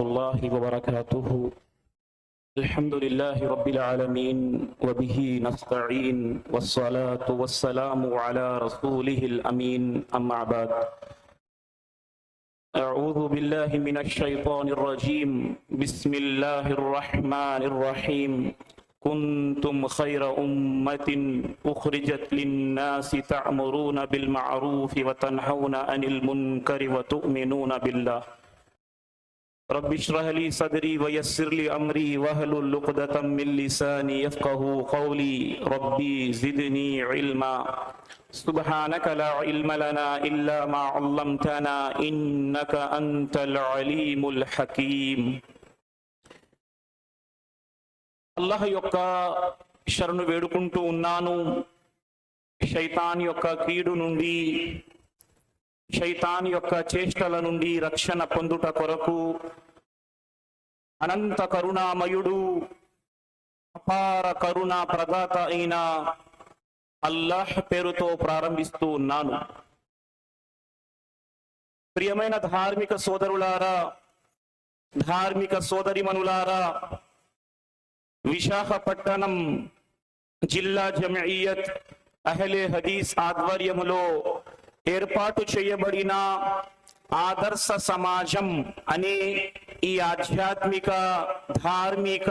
الله وبركاته. الحمد لله رب العالمين وبه نستعين والصلاة والسلام على رسوله الأمين. أما بعد أعوذ بالله من الشيطان الرجيم. بسم الله الرحمن الرحيم. كنتم خير أمة أخرجت للناس تأمرون بالمعروف وتنهون عن المنكر وتؤمنون بالله. رب اشرح لي صدري ويسر لي أمري واحلل عقدة من لساني يفقه قولي ربي زدني علما سبحانك لا علم لنا إلا ما علمتنا إنك أنت العليم الحكيم అల్లాహ్ యొక్క శరణు వేడుకుంటూ ఉన్నాను శైతాన్ యొక్క కీడు నుండి శైతాన్ యొక్క చేష్టల నుండి రక్షణ పొందుట కొరకు అనంత కరుణామయుడు అపార కరుణ ప్రదాత అయిన అల్లాహ్ పేరుతో ప్రారంభిస్తూ ఉన్నాను. ప్రియమైన ధార్మిక సోదరులారా ధార్మిక సోదరిమనులారా విశాఖపట్టణం జిల్లా జమయియత్ అహలే హదీస్ ఆధ్వర్యములో ఏర్పాటు చేయబడిన ఆదర్శ సమాజం అనే ఈ ఆధ్యాత్మిక ధార్మిక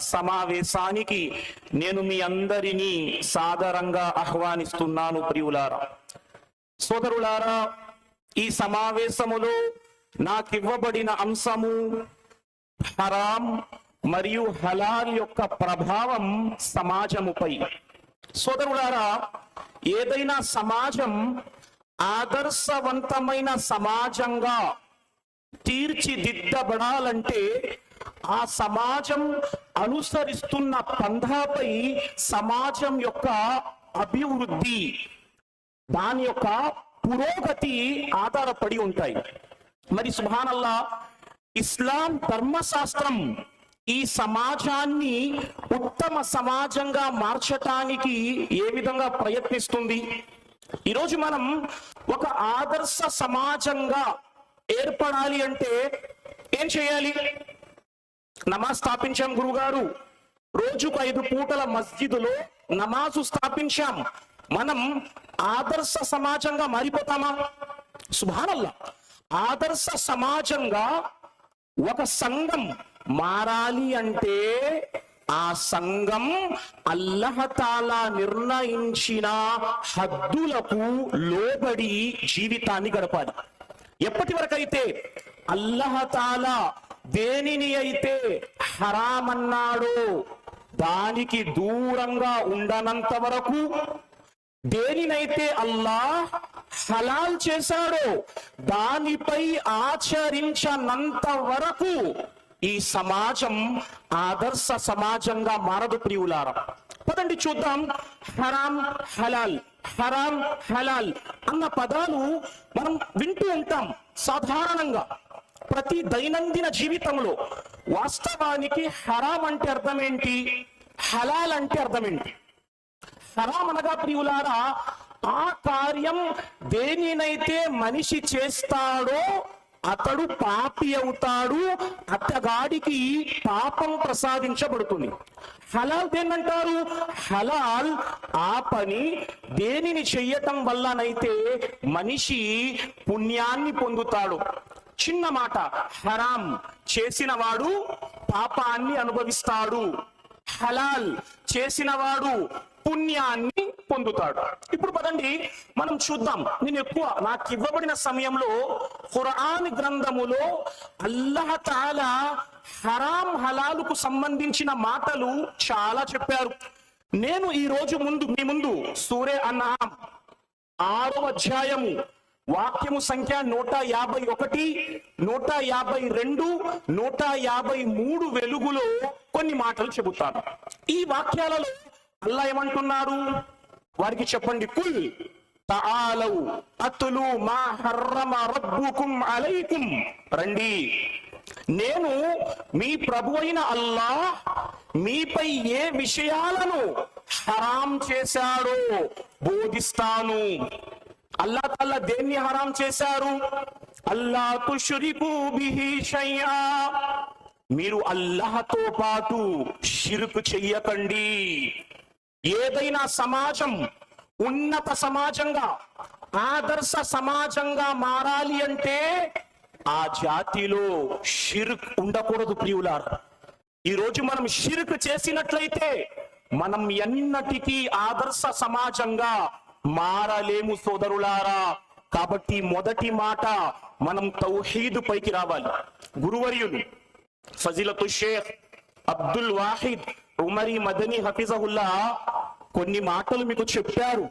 సమావేశానికి నేను మీ అందరినీ సాదరంగా ఆహ్వానిస్తున్నాను ప్రియులారా. సోదరులారా ఈ సమావేశములో నాకివ్వబడిన అంశము హరాం మరియు హలాల్ యొక్క ప్రభావం సమాజముపై. సోదరులారా ఏదైనా సమాజం ఆదర్శవంతమైన సమాజంగా తీర్చిదిద్దబడాలంటే ఆ సమాజం అనుసరిస్తున్న పంధాపై సమాజం యొక్క అభివృద్ధి దాని యొక్క పురోగతి ఆధారపడి ఉంటాయి. మరి సుభానల్లా ఇస్లాం ధర్మశాస్త్రం ఈ సమాజాన్ని ఉత్తమ సమాజంగా మార్చటానికి ఏ విధంగా ప్రయత్నిస్తుంది? ఈరోజు మనం ఒక ఆదర్శ సమాజంగా ఏర్పడాలి అంటే ఏం చేయాలి? నమాజ్ స్థాపించాం గురుగారు. రోజుకు ఐదు పూటల మస్జిదులో నమాజు స్థాపించాం. మనం ఆదర్శ సమాజంగా మారిపోతామా? సుభానల్లా. ఆదర్శ సమాజంగా ఒక సంఘం మారాలి అంటే ఆ సంఘం అల్లహతాలా నిర్ణయించిన హద్దులకు లోబడి జీవితాన్ని గడపాలి. ఎప్పటి వరకైతే అల్లహతాలా దేనిని అయితే హరామన్నాడో దానికి దూరంగా ఉండనంత వరకు దేనినైతే అల్లా హలాల్ చేశాడో దానిపై ఆచరించనంత వరకు ఈ సమాజం ఆదర్శ సమాజంగా మారదు ప్రియులారా. పదండి చూద్దాం. హరాం హలాల్ హరాం హలాల్ అన్న పదాలు మనం వింటూ ఉంటాం సాధారణంగా. ప్రతి దైనందిన జీవితంలో వాస్తవానికి హరాం అంటే అర్థం ఏంటి హలాల్ అంటే అర్థం ఏంటి హరాం అనగా ప్రియులారా ఆ కార్యం దేనినైతే మనిషి చేస్తాడో అతడు పాపి అవుతాడు అతగాడికి పాపం ప్రసాదించబడుతుంది. హలాల్ దేన్నంటారు? హలాల్ ఆ పని దేనిని చెయ్యటం వల్లనైతే మనిషి పుణ్యాన్ని పొందుతాడు. చిన్న మాట హరాం చేసిన వాడు పాపాన్ని అనుభవిస్తాడు. హలాల్ చేసినవాడు పుణ్యాన్ని పొందుతాడు. ఇప్పుడు పదండి మనం చూద్దాం. నేను ఎక్కువ నాకు ఇవ్వబడిన సమయంలో ఖురాన్ గ్రంథములో అల్లహ తాల హరాం హలాలుకు సంబంధించిన మాటలు చాలా చెప్పారు. నేను ఈ రోజు ముందు మీ ముందు సూర్య అన్నాం ఆరో అధ్యాయము వాక్యము సంఖ్య నూట యాభై ఒకటి నూట యాభై రెండు నూట యాభై మూడు వెలుగులో కొన్ని మాటలు చెబుతాను. ఈ వాక్యాలలో అల్లా ఏమంటున్నారు వారికి చెప్పండి కుల్ తాలౌ అతులు మా హర్రమ రబ్బుకుం అలైకుం. రండి. నేను మీ ప్రభు అయిన అల్లా మీపై ఏ విషయాలను హరాం చేశాడో బోధిస్తాను. అల్లా తల్ల దేన్ని హరాం చేశారు? అల్లా తుష్రికు బిహి షయ్యా మీరు అల్లాహతో పాటు షిరుకు చెయ్యకండి. ఏదైనా సమాజం ఉన్నత సమాజంగా ఆదర్శ సమాజంగా మారాలి అంటే ఆ జాతిలో షిర్క్ ఉండకూడదు ప్రియులారా. ఈ రోజు మనం షిర్క్ చేసినట్లయితే మనం ఎన్నటికీ ఆదర్శ సమాజంగా మారలేము సోదరులారా. కాబట్టి మొదటి మాట మనం తౌహీదు పైకి రావాలి. గురువర్యులు ఫజిలతు షేఖ్ అబ్దుల్ వాహిద్ ఉమరి మదని హఫీజహుల్లా కొన్ని మాటలు మీకు చెప్పారు.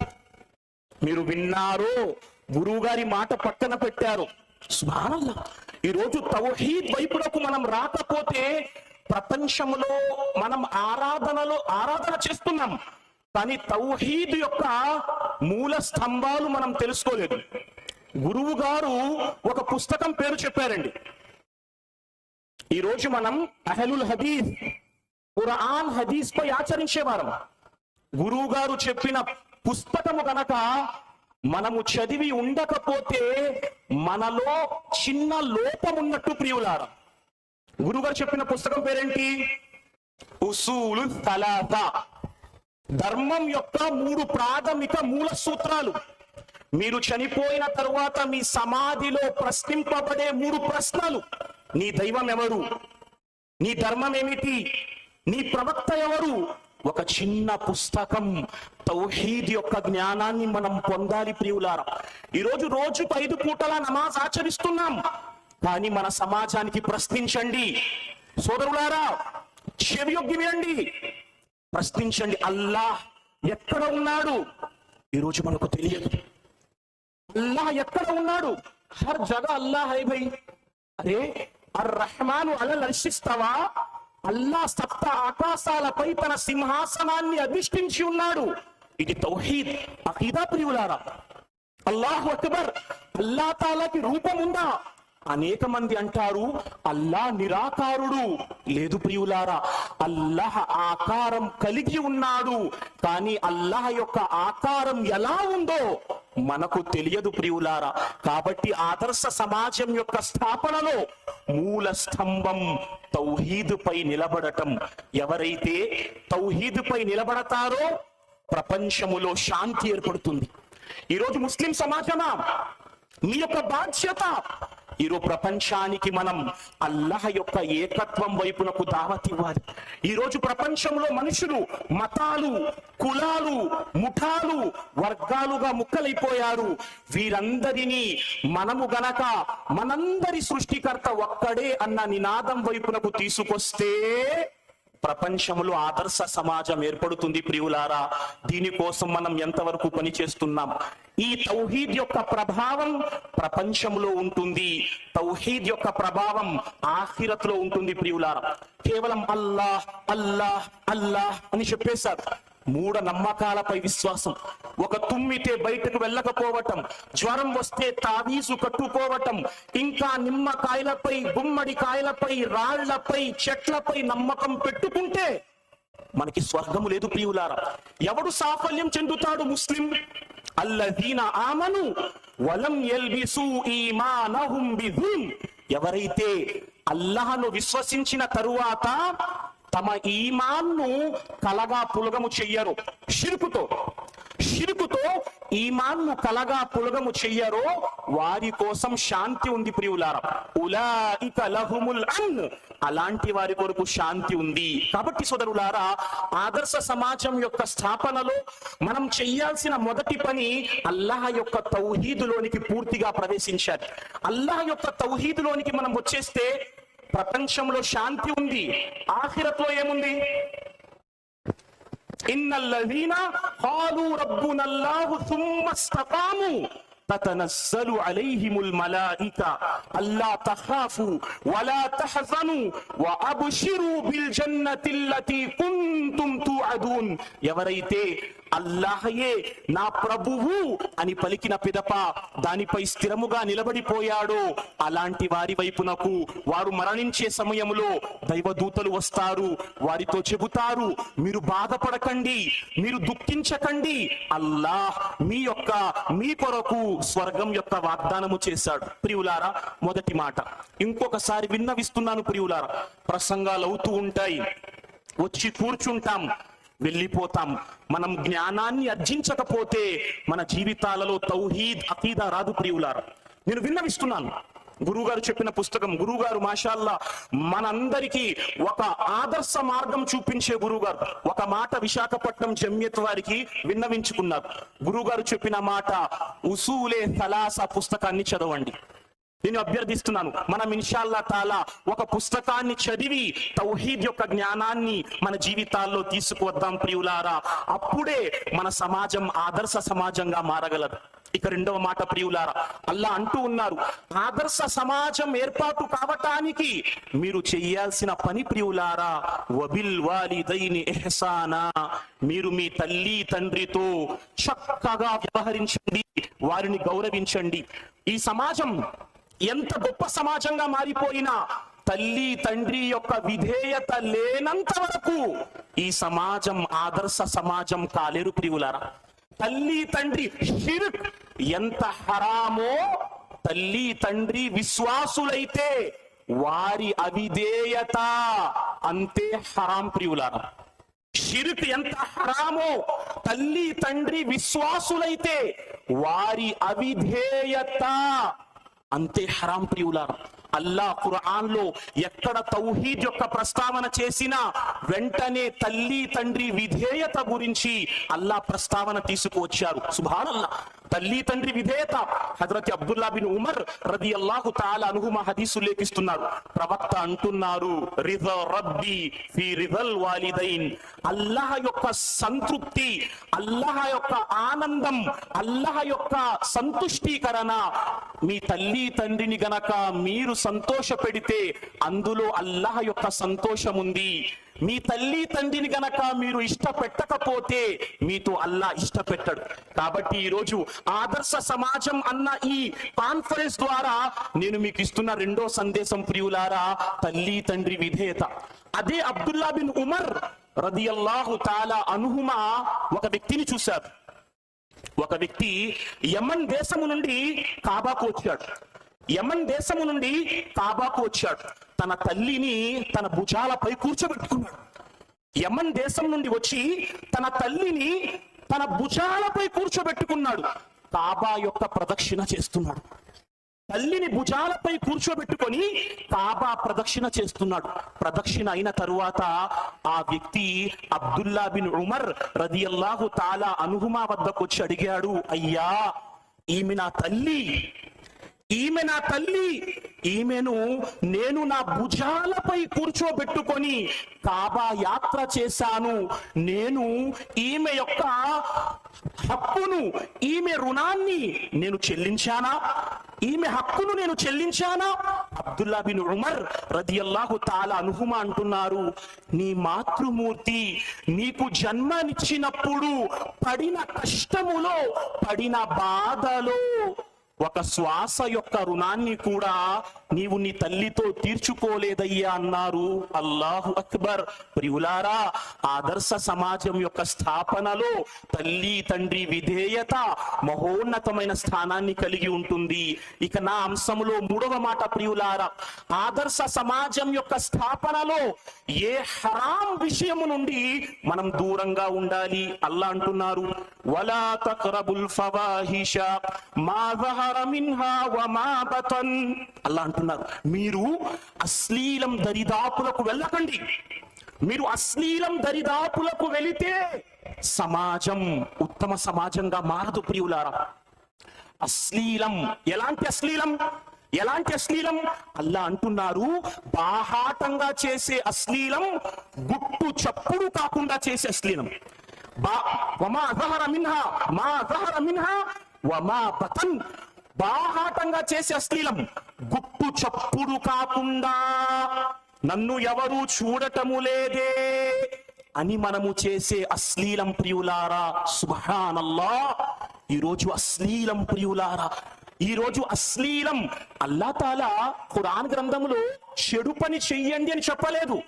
మీరు విన్నారో? గురువు గారి మాట పక్కన పెట్టారు. సుభానల్లా. ఈ రోజు తౌహీద్ వైపునకు మనం రాకపోతే ప్రపంచంలో మనం ఆరాధనలో ఆరాధన చేస్తున్నాం. కానీ తౌహీద్ యొక్క మూల స్తంభాలు మనం తెలుసుకోలేదు. గురువు గారు ఒక పుస్తకం పేరు చెప్పారండి. ఈ రోజు మనం అహలుల్ హదీస్ ఖురాన్ హదీస్ పై ఆచరించేవారం గురువు గారు చెప్పిన పుస్తకము గనక మనము చదివి ఉండకపోతే మనలో చిన్న లోపం ఉన్నట్టు ప్రియులార. గురుగారు చెప్పిన పుస్తకం పేరేంటి? ఉసూలు తలాత. ధర్మం యొక్క మూడు ప్రాథమిక మూల సూత్రాలు. మీరు చనిపోయిన తరువాత మీ సమాధిలో ప్రశ్నింపబడే మూడు ప్రశ్నలు. నీ దైవం ఎవరు నీ ధర్మం ఏమిటి? నీ ప్రవక్త ఎవరు? ఒక చిన్న పుస్తకం తౌహీద్ యొక్క జ్ఞానాన్ని మనం పొందాలి ప్రియులారా. ఈరోజు రోజు ఐదు పూటల నమాజ్ ఆచరిస్తున్నాం. కానీ మన సమాజానికి ప్రశ్నించండి. సోదరులారా చెవియొగ్గి వినండి. ప్రశ్నించండి అల్లాహ్ ఎక్కడ ఉన్నాడు? ఈరోజు మనకు తెలియదు. అల్లాహ్ ఎక్కడ ఉన్నాడు? హర్ జగ అల్లాహ్ హై భయ్ అరే అర్ రహమాను అలా నర్శిస్తావా అల్లా సప్త ఆకాశాలపై తన సింహాసనాన్ని అధిష్ఠించి ఉన్నాడు. ఇది తౌహీద్. అఖీదా ప్రియులారా అల్లాహ్ అక్బర్ అల్లా తాలాకి రూపం ఉందా అనేక మంది అంటారు అల్లా నిరాకారుడు. లేదు ప్రియులారా అల్లాహ్ ఆకారం కలిగి ఉన్నాడు. కానీ అల్లాహ్ యొక్క ఆకారం ఎలా ఉందో మనకు తెలియదు ప్రియులారా. కాబట్టి ఆదర్శ సమాజం యొక్క స్థాపనలో మూల స్తంభం తౌహీద్ పై నిలబడటం. ఎవరైతే తౌహీద్ పై నిలబడతారో ప్రపంచములో శాంతి ఏర్పడుతుంది. ఈరోజు ముస్లిం సమాజమా? మీ యొక్క బాధ్యత ఈరోజు ప్రపంచానికి మనం అల్లాహ్ యొక్క ఏకత్వం వైపునకు దావత్ ఇవ్వాలి. ఈ రోజు ప్రపంచంలో మనుషులు మతాలు కులాలు ముఠాలు వర్గాలుగా ముక్కలైపోయారు. వీరందరినీ మనము గనక మనందరి సృష్టికర్త ఒక్కడే అన్న నినాదం వైపునకు తీసుకొస్తే ప్రపంచంలో ఆదర్శ సమాజం ఏర్పడుతుంది ప్రియులారా. దీనికోసం మనం ఎంతవరకు పని చేస్తున్నాం? ఈ తౌహీద్ యొక్క ప్రభావం ప్రపంచంలో ఉంటుంది. తౌహీద్ యొక్క ప్రభావం ఆఖిరత్లో ఉంటుంది ప్రియులారా. కేవలం అల్లాహ్ అల్లాహ్ అల్లాహ్ అని చెప్పేశారు. మూఢ నమ్మకాలపై విశ్వాసం. ఒక తుమ్మితే బయటకు వెళ్ళకపోవటం జ్వరం వస్తే తావీసు కట్టుకోవటం ఇంకా నిమ్మకాయలపై గుమ్మడి కాయలపై రాళ్ళపై చెట్లపై నమ్మకం పెట్టుకుంటే మనకి స్వర్గము లేదు ప్రియులారా. ఎవడు సాఫల్యం చెందుతాడు ముస్లిం? అల్లదీన ఆమను వలం ఎల్బిసు ఈమానహుం బిధుల్ ఎవరైతే అల్లాహను విశ్వసించిన తరువాత తమ ఈమాన్ను కలగా పులగము చెయ్యరు. షిరుకుతో షిరుకుతో ఈమాన్ను కలగా పులగము చెయ్యరో వారి కోసం శాంతి ఉంది ప్రియులారా. ఉలాయిక లహుముల్ అన్ అలాంటి వారి కొరకు శాంతి ఉంది. కాబట్టి సోదరులారా ఆదర్శ సమాజం యొక్క స్థాపనలో మనం చెయ్యాల్సిన మొదటి పని అల్లాహ్ యొక్క తౌహీదులోనికి పూర్తిగా ప్రవేశించాలి. అల్లాహ్ యొక్క తౌహీదులోనికి మనం వచ్చేస్తే ప్రపంచంలో శాంతి ఉంది ఆఖిరత్లో ఏముంది إن الذين قالوا ربنا الله ثم استقاموا تتنزل عليهم الملائكة ألا تخافوا ولا تحزنوا وأبشروا بالجنة التي كنتم توعدون ఎవరైతే అల్లాహయే నా ప్రభువు అని పలికిన పిదప దానిపై స్థిరముగా నిలబడిపోయాడో. అలాంటి వారి వైపునకు వారు మరణించే సమయంలో దైవదూతలు వస్తారు. వారితో చెబుతారు మీరు బాధపడకండి మీరు దుఃఖించకండి. అల్లాహ్ మీ యొక్క మీ కొరకు స్వర్గం యొక్క వాగ్దానము చేశాడు. ప్రియులారా మొదటి మాట. ఇంకొకసారి విన్నవిస్తున్నాను ప్రియులారా. ప్రసంగాలు అవుతూ ఉంటాయి. వచ్చి కూర్చుంటాం. వెళ్ళిపోతాం. మనం జ్ఞానాన్ని అర్జించకపోతే మన జీవితాలలో తౌహీద్ అకీదా రాదు ప్రియులారా. నేను విన్నవిస్తున్నాను. గురువుగారు చెప్పిన పుస్తకం గురువుగారు మాషాల్లా మనందరికీ ఒక ఆదర్శ మార్గం చూపించే గురువుగారు ఒక మాట విశాఖపట్నం జమ్యత్ వారికి విన్నవించుకున్నారు. గురువుగారు చెప్పిన మాట ఉసూలే సలాస పుస్తకాన్ని చదవండి. నేను అభ్యర్థిస్తున్నాను. మనం ఇన్షాల్లా తాలా ఒక పుస్తకాన్ని చదివి తౌహీద్ యొక్క జ్ఞానాన్ని మన జీవితాల్లో తీసుకువద్దాం ప్రియులారా. అప్పుడే మన సమాజం ఆదర్శ సమాజంగా మారగలదు. ఇక రెండవ మాట ప్రియులారా అల్లా అంటూ ఉన్నారు ఆదర్శ సమాజం ఏర్పాటు కావటానికి మీరు చెయ్యాల్సిన పని ప్రియులారా వబిల్ వాలిదైని ఎహసానా మీరు మీ తల్లి తండ్రితో చక్కగా వ్యవహరించండి వారిని గౌరవించండి. ఈ సమాజం ఎంత గొప్ప సమాజంగా మారిపోయినా తల్లి తండ్రి యొక్క విధేయత లేనంత వరకు ఈ సమాజం ఆదర్శ సమాజం కాలేరు ప్రియులారా. తల్లి తండ్రి షిర్క్ ఎంత హరామో తల్లి తండ్రి విశ్వాసులైతే వారి అవిధేయత అంతే హరాం ప్రియులారా. షిరుక్ ఎంత హరామో తల్లి తండ్రి విశ్వాసులైతే వారి అవిధేయత అంతే హరాం ప్రియులారా అల్లా ఖురాన్లో ఎక్కడ తౌహీద్ యొక్క ప్రస్తావన చేసినా వెంటనే తల్లి తండ్రి విధేయత గురించి అల్లా ప్రస్తావన తీసుకువచ్చారు. సుభానల్లా తల్లి తండ్రి విధేయత. హజరత్ అబ్దుల్లా బిన్ ఉమర్ రది అల్లాహు తాల అనుహుమ హదీసు లేఖిస్తున్నారు ప్రవక్త అంటున్నారు రిజ రబ్బి రిజల్ వాలిదైన్. అల్లాహ్ యొక్క సంతృప్తి అల్లాహ్ యొక్క ఆనందం అల్లాహ్ యొక్క సంతుష్టీకరణ మీ తల్లి తండ్రిని గనక మీరు సంతోష పెడితే అందులో అల్లాహ్ యొక్క సంతోషం ఉంది మీ తల్లి తండ్రిని గనక మీరు ఇష్టపెట్టకపోతే మీతో అల్లా ఇష్టపెట్టడు. కాబట్టి ఈరోజు ఆదర్శ సమాజం అన్న ఈ కాన్ఫరెన్స్ ద్వారా నేను మీకు ఇస్తున్న రెండో సందేశం ప్రియులారా తల్లి తండ్రి విధేయత. అదే అబ్దుల్లా బిన్ ఉమర్ రదియల్లాహు తాలా అనుహుమా ఒక వ్యక్తిని చూశారు. ఒక వ్యక్తి యమన్ దేశము నుండి కాబాకు వచ్చాడు. యమన్ దేశము నుండి కాబాకు వచ్చాడు. తన తల్లిని తన భుజాలపై కూర్చోబెట్టుకున్నాడు. యమన్ దేశం నుండి వచ్చి తన తల్లిని తన భుజాలపై కూర్చోబెట్టుకున్నాడు. కాబా యొక్క ప్రదక్షిణ చేస్తున్నాడు. తల్లిని భుజాలపై కూర్చోబెట్టుకొని కాబా ప్రదక్షిణ చేస్తున్నాడు. ప్రదక్షిణ అయిన తరువాత ఆ వ్యక్తి అబ్దుల్లా బిన్ ఉమర్ రదియల్లాహు తాలా అనుహుమా వద్దకు వచ్చి అడిగాడు అయ్యా ఈమె నా తల్లి ఈమె నా తల్లి. ఈమెను నేను నా భుజాలపై కూర్చోబెట్టుకొని కాబా యాత్ర చేశాను. నేను ఈమె యొక్క హక్కును ఈమె రుణాన్ని నేను చెల్లించానా? ఈమె హక్కును నేను చెల్లించానా? అబ్దుల్లా బిన్ ఉమర్ రదియల్లాహు తాలా అనుహుమా అంటున్నారు నీ మాతృమూర్తి నీకు జన్మనిచ్చినప్పుడు పడిన కష్టములో పడిన బాధలో ఒక శ్వాస యొక్క రుణాన్ని కూడా నీవు నీ తల్లితో తీర్చుకోలేదయ్యా అన్నారు. అల్లాహు అక్బర్. ప్రియులారా ఆదర్శ సమాజం యొక్క స్థాపనలో తల్లి తండ్రి విధేయత మహోన్నతమైన స్థానాన్ని కలిగి ఉంటుంది. ఇక నా అంశములో మూడవ మాట ప్రియులారా ఆదర్శ సమాజం యొక్క స్థాపనలో ఏ హరాం విషయము నుండి మనం దూరంగా ఉండాలి? అల్లా అంటున్నారు వలా తక్రబుల్ ఫవాహిష మా అల్లా అంటున్నారు. మీరు అశ్లీలం దరిదాపులకు వెళ్ళకండి. మీరు అశ్లీలం దరిదాపులకు వెళితే సమాజం ఉత్తమ సమాజంగా మారదు ప్రియులారా. అశ్లీలం ఎలాంటి అశ్లీలం? ఎలాంటి అశ్లీలం? అల్లా అంటున్నారు బాహాటంగా చేసే అశ్లీలం గుట్టు చప్పుడు కాకుండా చేసే అశ్లీలం. మా మిన్హా మా మిన్హా వమా బతన్. బాహాటంగా చేసే అశ్లీలం. గుట్టు చప్పుడు కాకుండా నన్ను ఎవరు చూడటము లేదే అని మనము చేసే అశ్లీలం ప్రియులారా. సుభానల్లా. ఈరోజు అశ్లీలం ప్రియులారా. ఈ రోజు అశ్లీలం. అల్లా తాలా ఖురాన్ గ్రంథంలో చెడు పని చెయ్యండి అని చెప్పలేదు.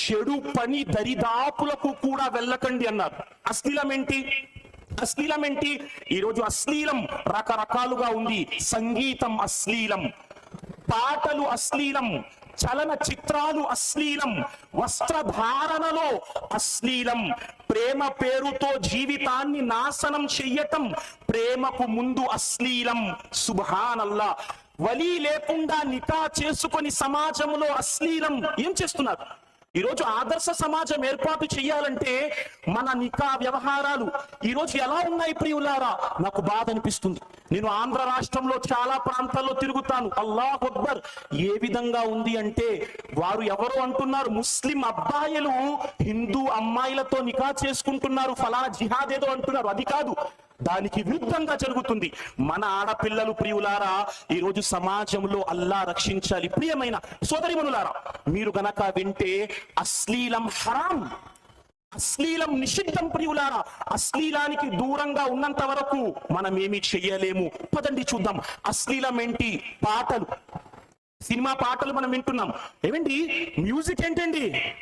చెడు పని దరిదాపులకు కూడా వెళ్ళకండి అన్నారు. అశ్లీలం ఏంటి? అశ్లీలం ఏంటి ఈరోజు అశ్లీలం రకరకాలుగా ఉంది. సంగీతం అశ్లీలం. పాటలు అశ్లీలం. చలన చిత్రాలు అశ్లీలం. వస్త్రధారణలో అశ్లీలం. ప్రేమ పేరుతో జీవితాన్ని నాశనం చెయ్యటం ప్రేమకు ముందు అశ్లీలం. సుభానల్లా. వలీ లేకుండా నికా చేసుకొని సమాజంలో అశ్లీలం. ఏం చేస్తున్నారు? ఈరోజు ఆదర్శ సమాజం ఏర్పాటు చేయాలంటే మన నికా వ్యవహారాలు ఈరోజు ఎలా ఉన్నాయి ప్రియులారా? నాకు బాధ అనిపిస్తుంది. నేను ఆంధ్ర రాష్ట్రంలో చాలా ప్రాంతాల్లో తిరుగుతాను. అల్లాహ్ అక్బర్ ఏ విధంగా ఉంది అంటే వారు ఎవరు అంటున్నారు ముస్లిం అబ్బాయిలు హిందూ అమ్మాయిలతో నికా చేసుకుంటున్నారు ఫలా జిహాద్ ఏదో అంటున్నారు. అది కాదు. దానికి విరుద్ధంగా జరుగుతుంది. మన ఆడపిల్లలు ప్రియులారా ఈరోజు సమాజంలో అల్లా రక్షించాలి. ప్రియమైన సోదరిమనులారా మీరు గనక వింటే అశ్లీలం హరాం. అశ్లీలం నిషిద్ధం ప్రియులారా అశ్లీలానికి దూరంగా ఉన్నంత వరకు మనం ఏమి చెయ్యలేము. పదండి చూద్దాం అశ్లీలం ఏంటి? పాటలు. సినిమా పాటలు మనం వింటున్నాం. ఏమండి? మ్యూజిక్ ఏంటండి?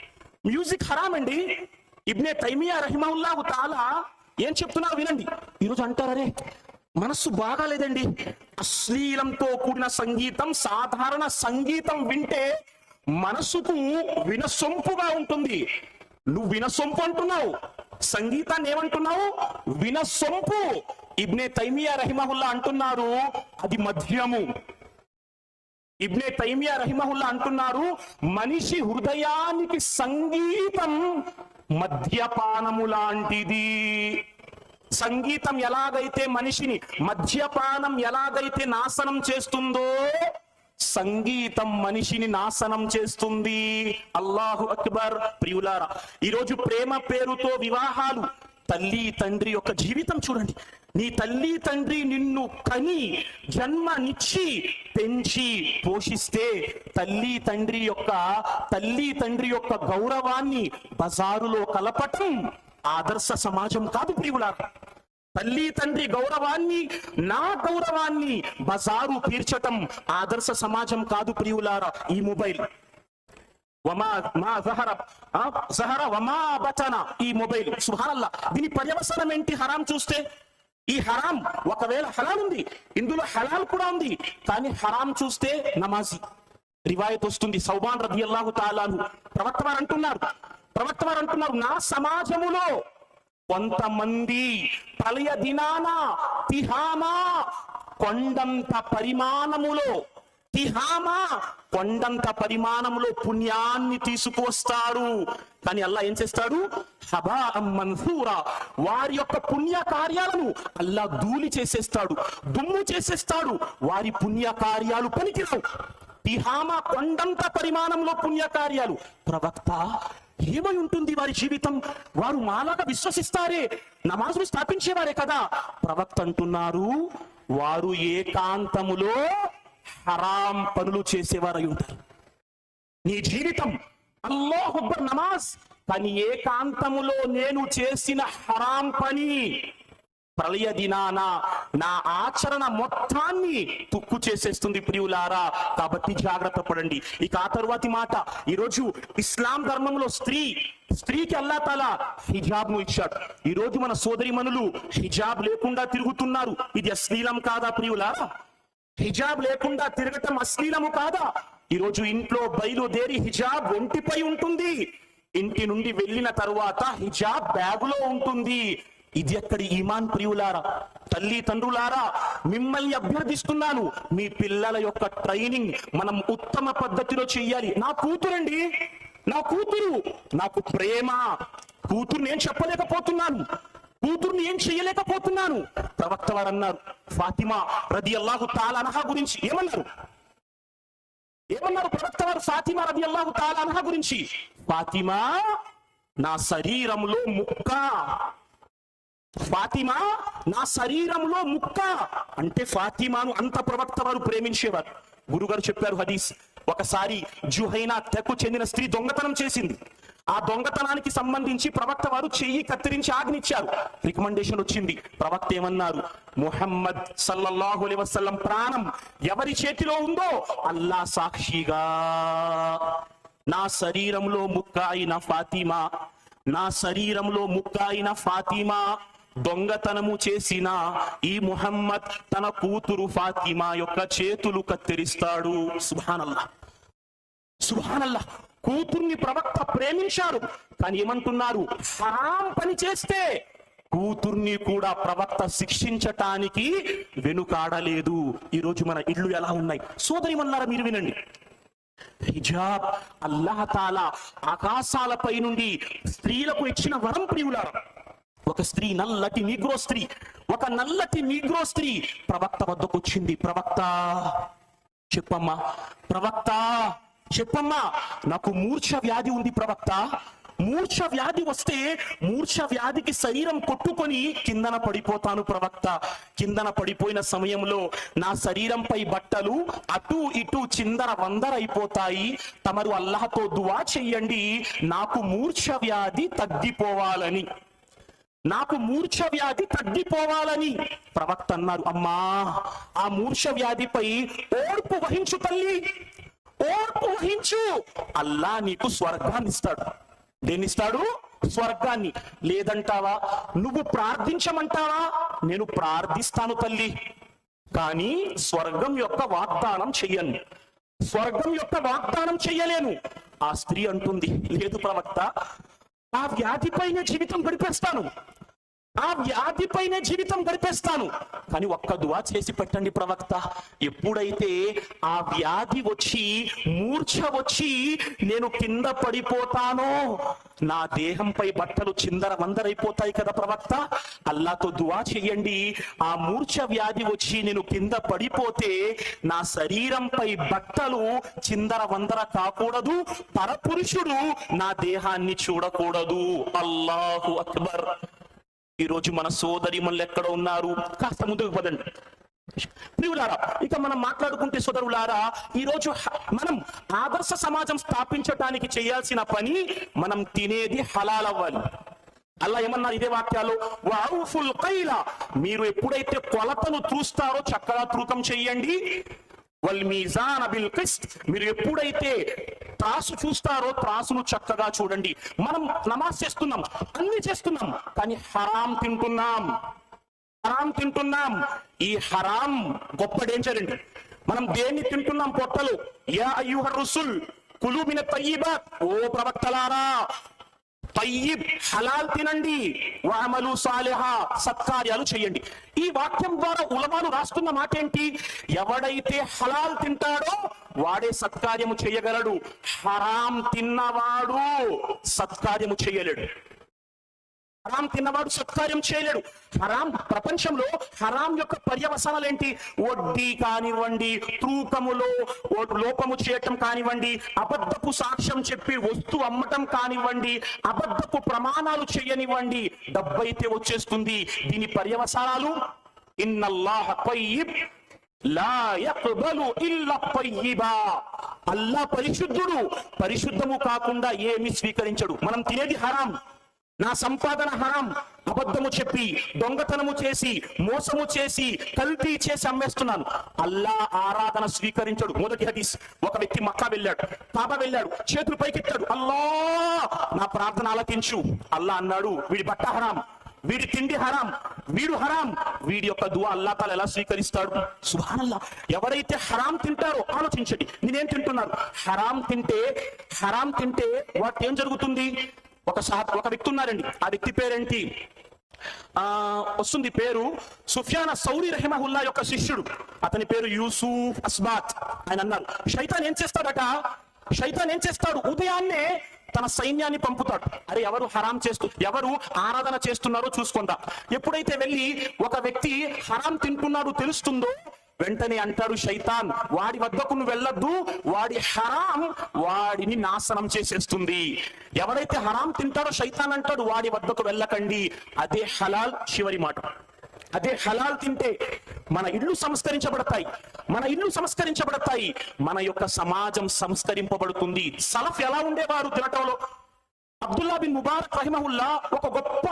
మ్యూజిక్ హరాం అండి? ఇబ్నే తైమియా రహిమహుల్లాహు తాలా ఏం చెప్తున్నారు వినండి. ఈరోజు అంటారే మనస్సు బాగాలేదండి. అశ్లీలంతో కూడిన సంగీతం సాధారణ సంగీతం వింటే మనసుకు వినసొంపుగా ఉంటుంది. నువ్వు వినసొంపు అంటున్నావు. సంగీతాన్ని ఏమంటున్నావు? వినసొంపు. ఇబ్నే తైమియా రహిమహుల్లా అంటున్నారు అది మధ్యము. ఇబ్నే తైమియా రహిమహుల్లా అంటున్నారు మనిషి హృదయానికి సంగీతం మద్యపానము లాంటిది సంగీతం ఎలాగైతే మనిషిని మద్యపానం ఎలాగైతే నాశనం చేస్తుందో సంగీతం మనిషిని నాశనం చేస్తుంది. అల్లాహు అక్బర్. ప్రియులారా ఈరోజు ప్రేమ పేరుతో వివాహాలు తల్లి తండ్రి యొక్క జీవితం చూడండి. నీ తల్లి తండ్రి నిన్ను కని జన్మనిచ్చి పెంచి పోషిస్తే తల్లి తండ్రి యొక్క తల్లి తండ్రి యొక్క గౌరవాన్ని బజారులో కలపటం ఆదర్శ సమాజం కాదు ప్రియులారా. తల్లి తండ్రి గౌరవాన్ని నా గౌరవాన్ని బజారు తీర్చటం ఆదర్శ సమాజం కాదు ప్రియులారా ఈ మొబైల్. వమా మా వమా ఈ మొబైల్. సుహారల్లా దీని పర్యవసనం ఏంటి హరాం చూస్తే? ఈ హరాం ఒకవేళ హలాల్ ఉంది ఇందులో హలాల్ కూడా ఉంది. కానీ హరాం చూస్తే నమాజీ. రివాయత్ వస్తుంది. సౌబాన్ రది అల్లాహు తాలాను ప్రవక్త వారు అంటున్నారు. ప్రవక్త వారు అంటున్నారు నా సమాజములో కొంతమంది ప్రళయ దినాన తిహామా కొండంత పరిమాణములో తిహామా కొండంత పరిమాణంలో పుణ్యాన్ని తీసుకువస్తారు కానీ అల్లా ఏం చేస్తాడు? హబా మన్సూరా. వారి యొక్క పుణ్య కార్యాలను అల్లా ధూళి చేసేస్తాడు దుమ్ము చేసేస్తాడు. వారి పుణ్య కార్యాలు పనికిరావు తిహామా కొండంత పరిమాణంలో పుణ్య కార్యాలు ప్రవక్త ఏమై ఉంటుంది వారి జీవితం? వారు మాలాగా విశ్వసిస్తారే? నమాజును స్థాపించేవారే కదా? ప్రవక్త అంటున్నారు వారు ఏకాంతములో హరాం పనులు చేసేవారై ఉంటారు. నీ జీవితం అల్లాహుబ్బర్ నమాజ్ తని ఏకాంతములో నేను చేసిన హరాం పని ప్రళయ దినాన నా ఆచరణ మొత్తాన్ని తుక్కు చేసేస్తుంది ప్రియులారా. కాబట్టి జాగ్రత్త పడండి. ఇక ఆ తరువాతి మాట ఈరోజు ఇస్లాం ధర్మంలో స్త్రీ స్త్రీకి అల్లా తల హిజాబ్ను ఇచ్చాడు. ఈ రోజు మన సోదరి మనులు హిజాబ్ లేకుండా తిరుగుతున్నారు. ఇది అశ్లీలం కాదా ప్రియులారా? హిజాబ్ లేకుండా తిరగటం అశ్లీలము కాదా? ఈరోజు ఇంట్లో బయలుదేరి హిజాబ్ ఒంటిపై ఉంటుంది. ఇంటి నుండి వెళ్ళిన తరువాత హిజాబ్ బ్యాగులో ఉంటుంది. ఇది ఎక్కడి ఈమాన్ ప్రియులారా తల్లి తండ్రులారా మిమ్మల్ని అభ్యర్థిస్తున్నాను. మీ పిల్లల యొక్క ట్రైనింగ్ మనం ఉత్తమ పద్ధతిలో చెయ్యాలి. నా కూతురండి నా కూతురు నాకు ప్రేమ. కూతురు నేను చెప్పలేకపోతున్నాను. కూతుర్ని ఏం చేయలేకపోతున్నాను? ప్రవక్త వారు అన్నారు ఫాతిమా రది అల్లాహు తాలనహా గురించి ఏమన్నారు? ఏమన్నారు ప్రవక్త వారు ఫాతిమా రది అల్లాహు తాలనహా గురించి? ఫాతిమా నా శరీరంలో ముక్క. ఫాతిమా నా శరీరంలో ముక్క. అంటే ఫాతిమాను అంత ప్రవక్త వారు ప్రేమించేవారు. గురుగారు చెప్పారు హదీస్. ఒకసారి జుహైనా తెకు చెందిన స్త్రీ దొంగతనం చేసింది. ఆ దొంగతనానికి సంబంధించి ప్రవక్త వారు చెయ్యి కత్తిరించి ఆజ్ఞిచ్చారు రికమెండేషన్ వచ్చింది. ప్రవక్త ఏమన్నారు? ముహమ్మద్ సల్లల్లాహు అలైహి వసల్లం ప్రాణం ఎవరి చేతిలో ఉందో అల్లా సాక్షిగా. నా శరీరంలో ముక్క అయిన ఫాతిమా నా శరీరంలో ముక్క అయిన ఫాతిమా దొంగతనము చేసిన ఈ ముహమ్మద్ తన కూతురు ఫాతిమా యొక్క చేతులు కత్తిరిస్తాడు. సుభానల్లా. సుభానల్లా. కూతుర్ని ప్రవక్త ప్రేమించారు. కానీ ఏమంటున్నారు హరాం పని చేస్తే కూతుర్ని కూడా ప్రవక్త శిక్షించటానికి వెనుకాడలేదు. ఈరోజు మన ఇళ్ళు ఎలా ఉన్నాయి? సోదరి మన్నారా మీరు వినండి. హిజాబ్ అల్లాహ్ ఆకాశాలపై నుండి స్త్రీలకు ఇచ్చిన వరం ప్రియులారా. ఒక స్త్రీ నల్లటి నీగ్రో స్త్రీ ఒక నల్లటి నీగ్రో స్త్రీ ప్రవక్త వద్దకు వచ్చింది. ప్రవక్త చెప్పమ్మా. ప్రవక్త చెప్పమ్మా నాకు మూర్ఛ వ్యాధి ఉంది ప్రవక్త. మూర్ఛ వ్యాధి వస్తే మూర్ఛ వ్యాధికి శరీరం కొట్టుకొని కిందన పడిపోతాను ప్రవక్త. కిందన పడిపోయిన సమయంలో నా శరీరంపై బట్టలు అటు ఇటు చిందర వందరైపోతాయి తమరు అల్లాహతో దువా చెయ్యండి నాకు మూర్ఛ వ్యాధి తగ్గిపోవాలని. నాకు మూర్ఛ వ్యాధి తగ్గిపోవాలని ప్రవక్త అన్నారు. అమ్మా ఆ మూర్ఛ వ్యాధిపై ఓర్పు వహించు తల్లి. ఓర్పు వహించు అల్లా నీకు స్వర్గాన్ని ఇస్తాడు దేనిస్తాడు స్వర్గాన్ని. లేదంటావా? నువ్వు ప్రార్థించమంటావా? నేను ప్రార్థిస్తాను తల్లి. కానీ స్వర్గం యొక్క వాగ్దానం చెయ్యను. స్వర్గం యొక్క వాగ్దానం చెయ్యలేను. ఆ స్త్రీ అంటుంది లేదు ప్రవక్త ఆ వ్యాధిపైన జీవితం గడిపేస్తాను. ఆ వ్యాధిపైన జీవితం గడిపేస్తాను. కానీ ఒక్క దువా చేసి పెట్టండి ప్రవక్త. ఎప్పుడైతే ఆ వ్యాధి వచ్చి మూర్ఛ వచ్చి నేను కింద పడిపోతానో నా దేహంపై బట్టలు చిందర వందరైపోతాయి కదా ప్రవక్త. అల్లాతో దువా చెయ్యండి ఆ మూర్ఛ వ్యాధి వచ్చి నేను కింద పడిపోతే నా శరీరంపై బట్టలు చిందర వందర కాకూడదు. పరపురుషుడు నా దేహాన్ని చూడకూడదు. అల్లాహు అక్బర్. ఈ రోజు మన సోదరి మనలు ఎక్కడ ఉన్నారు? కాస్త ముందుకు పదండి. ప్రియులారా ఇక మనం మాట్లాడుకుంటే సోదరులారా ఈ రోజు మనం ఆదర్శ సమాజం స్థాపించడానికి చేయాల్సిన పని మనం తినేది హలాల్ అవ్వాలి. అల్లా ఏమన్నారు ఇదే వాక్యాలు? వాఫుల్ కైలా మీరు ఎప్పుడైతే కొలతను చూస్తారో చక్కగా తూకం చెయ్యండి వల్ మీజాన్ బిల్ మీరు ఎప్పుడైతే త్రాసు చూస్తారో త్రాసును చక్కగా చూడండి. మనం నమాజ్ చేస్తున్నాం అన్ని చేస్తున్నాం కానీ హరాం తింటున్నాం. హరాం తింటున్నాం. ఈ హరాం గొప్ప డేంజర్ అండి. మనం దేన్ని తింటున్నాం పొట్టలు? యా అయ్యూహ రుసుల్ కులు మిన తయ్యిబాత్. ఓ ప్రవక్తలారా తయ్యిబ్ హలాల్ తినండి. వామలు సాలెహా సత్కార్యాలు చేయండి. ఈ వాక్యం ద్వారా ఉలమాలు రాస్తున్న మాట ఏంటి ఎవడైతే హలాల్ తింటాడో వాడే సత్కార్యము చేయగలడు. హరాం తిన్నవాడు సత్కార్యము చేయలేడు. హరాం తిన్నవాడు సత్కార్యం చేయలేడు. హరాం ప్రపంచంలో హరాం యొక్క పర్యవసానాలు ఏంటి? వడ్డీ కానివ్వండి తూకములో లోపము చేయటం కానివ్వండి అబద్ధపు సాక్ష్యం చెప్పి వస్తువు అమ్మటం కానివ్వండి అబద్ధపు ప్రమాణాలు చేయనివ్వండి డబ్బైతే వచ్చేస్తుంది. దీని పర్యవసానాలు ఇన్నల్లాహ తయ్యిబ్ లా యక్బలు ఇల్ల తయ్యిబా. అల్లా పరిశుద్ధుడు పరిశుద్ధము కాకుండా ఏమి స్వీకరించడు. మనం తినేది హరాం. నా సంపాదన హరాం అబద్ధము చెప్పి దొంగతనము చేసి మోసము చేసి కల్తీ చేసి అమ్మేస్తున్నాను. అల్లా ఆరాధన స్వీకరించడు. మొదటి హదీస్ ఒక వ్యక్తి మక్కా వెళ్ళాడు పాప వెళ్ళాడు చేతులు పైకెత్తాడు. అల్లా నా ప్రార్థన ఆలకించు. అల్లా అన్నాడు వీడి బట్ట హరాం వీడి తిండి హరాం వీడు హరాం. వీడి యొక్క దువా అల్లా తాల ఎలా స్వీకరిస్తాడు? సుభానల్లా ఎవరైతే హరాం తింటారో ఆలోచించండి. నేనేం తింటున్నాను? హరాం తింటే హరాం తింటే వాటి ఏం జరుగుతుంది? ఒక సా ఒక వ్యక్తి ఉన్నారండి. ఆ వ్యక్తి పేరేంటి? ఆ వస్తుంది పేరు సుఫియాన సౌరి రహిమహుల్లా యొక్క శిష్యుడు. అతని పేరు యూసుఫ్ అస్బాత్. ఆయన అన్నారు శైతాన్ ఏం చేస్తాడట? శైతాన్ ఏం చేస్తాడు? ఉదయాన్నే తన సైన్యాన్ని పంపుతాడు. అరే ఎవరు హరాం చేస్తూ ఎవరు ఆరాధన చేస్తున్నారో చూసుకుందా. ఎప్పుడైతే వెళ్ళి ఒక వ్యక్తి హరాం తింటున్నాడు తెలుస్తుందో వెంటనే అంటాడు శైతాన్ వాడి వద్దకు నువ్వు వెళ్ళొద్దు. వాడి హరాం వాడిని నాశనం చేసేస్తుంది. ఎవరైతే హరాం తింటాడో శైతాన్ అంటాడు వాడి వద్దకు వెళ్ళకండి. అదే హలాల్ చివరి మాట. అదే హలాల్ తింటే మన ఇల్లు సంస్కరించబడతాయి. మన ఇల్లు సంస్కరించబడతాయి. మన యొక్క సమాజం సంస్కరింపబడుతుంది. సలఫ్ ఎలా ఉండేవారు తినటంలో? అబ్దుల్లా బిన్ ముబారక్ రహిమహుల్లా ఒక గొప్ప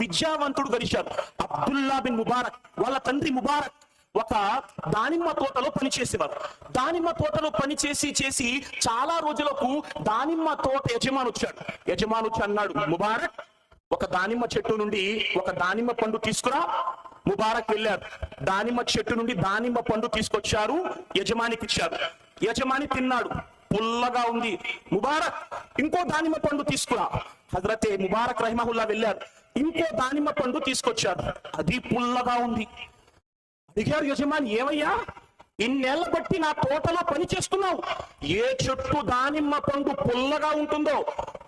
విద్యావంతుడు గడిచారు అబ్దుల్లా బిన్ ముబారక్ వాళ్ళ తండ్రి ముబారక్ ఒక దానిమ్మ తోటలో పనిచేసేవారు. దానిమ్మ తోటలో పని చేసి చేసి చాలా రోజులకు దానిమ్మ తోట యజమాని వచ్చాడు. యజమాని వచ్చి అన్నాడు ముబారక్ ఒక దానిమ్మ చెట్టు నుండి ఒక దానిమ్మ పండు తీసుకురా. ముబారక్ వెళ్ళారు దానిమ్మ చెట్టు నుండి దానిమ్మ పండు తీసుకొచ్చారు యజమానికి ఇచ్చారు. యజమాని తిన్నాడు. పుల్లగా ఉంది. ముబారక్ ఇంకో దానిమ్మ పండు తీసుకురా. హజరతే ముబారక్ రహిమహుల్లా వెళ్ళారు. ఇంకో దానిమ్మ పండు తీసుకొచ్చారు. అది పుల్లగా ఉంది. అడిగారు యజమాని ఏమయ్యా? ఇన్నేళ్ళ బట్టి నా తోటలో పని చేస్తున్నావు. ఏ చెట్టు దానిమ్మ పండు పుల్లగా ఉంటుందో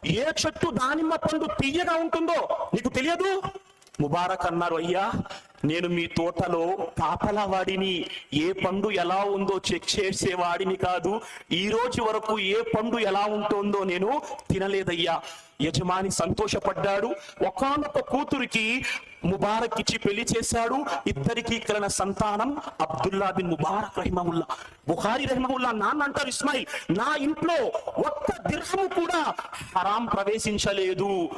ఏ చెట్టు దానిమ్మ పండు తీయగా ఉంటుందో నీకు తెలియదు? ముబారక్ అన్నారు అయ్యా నేను మీ తోటలో కాపలా వాడిని ఏ పండు ఎలా ఉందో చెక్ చేసే వాడిని కాదు. ఈ రోజు వరకు ఏ పండు ఎలా ఉంటుందో నేను తినలేదయ్యా. యజమాని సంతోషపడ్డాడు. ఒకానొక కూతురికి ముబారక్ ఇచ్చి పెళ్ళి చేశాడు. ఇద్దరికి కలిగిన సంతానం అబ్దుల్లా బిన్ ముబారక్ రహిమముల్లా బుఖారి రహిమవుల్లా నాన్న అంటారు ఇస్మాయిల్ నా ఇంట్లో ఒక్క దిర్హము కూడా హరాం ప్రవేశించలేదు.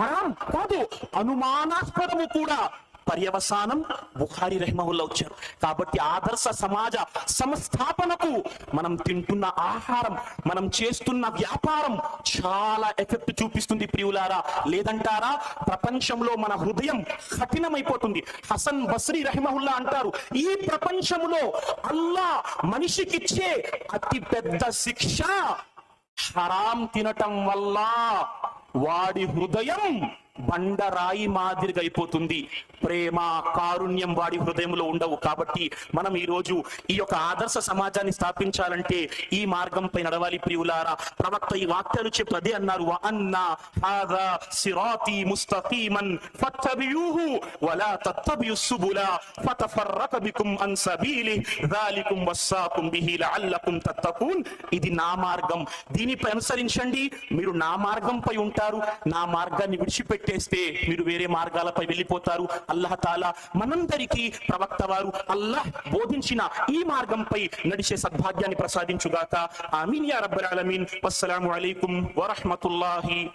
హరాం కాదు అనుమానాస్పదము కూడా. పర్యవసానం బుఖారి రెహమహుల్లా వచ్చారు. కాబట్టి ఆదర్శ సమాజ సంస్థాపనకు మనం తింటున్న ఆహారం మనం చేస్తున్న వ్యాపారం చాలా ఎఫెక్ట్ చూపిస్తుంది ప్రియులారా. లేదంటారా? ప్రపంచంలో మన హృదయం కఠినమైపోతుంది. హసన్ బస్రీ రహిమహుల్లా అంటారు ఈ ప్రపంచంలో అల్లా మనిషికిచ్చే అతి పెద్ద శిక్ష హరాం తినటం వల్ల వాడి హృదయం బండరాయి మాదిరిగా అయిపోతుంది ప్రేమ కారుణ్యం వాడి హృదయంలో ఉండవు. కాబట్టి మనం ఈ రోజు ఈ యొక్క ఆదర్శ సమాజాన్ని స్థాపించాలంటే ఈ మార్గంపై నడవాలి ప్రియులారా. ప్రవక్త ఈ వాక్యాలు చెప్పి అదే అన్నారు. అన్న సిరాతి ముస్తఖీమన్ ఫత్తబియూహు వలా తత్తబియు సుబుల ఫతఫర్రక బికుం అన్ సబీలి దాలికుం వస్సాకుం బిహి లఅల్లకుం తత్తకూన్ ఇది నా మార్గం. దీనిపై అనుసరించండి. మీరు నా మార్గంపై ఉంటారు. నా మార్గాన్ని విడిచిపెట్టి విడిచిపెట్టేస్తే మీరు వేరే మార్గాలపై వెళ్ళిపోతారు. అల్లాహ్ తాలా మనందరికీ ప్రవక్త వారు అల్లాహ్ బోధించిన ఈ మార్గంపై నడిచే సద్భాగ్యాన్ని ప్రసాదించుగాక. ఆమీన్ యా రబ్బల్ ఆలమీన్. అస్సలాము అలైకుం వరహ్మతుల్లాహి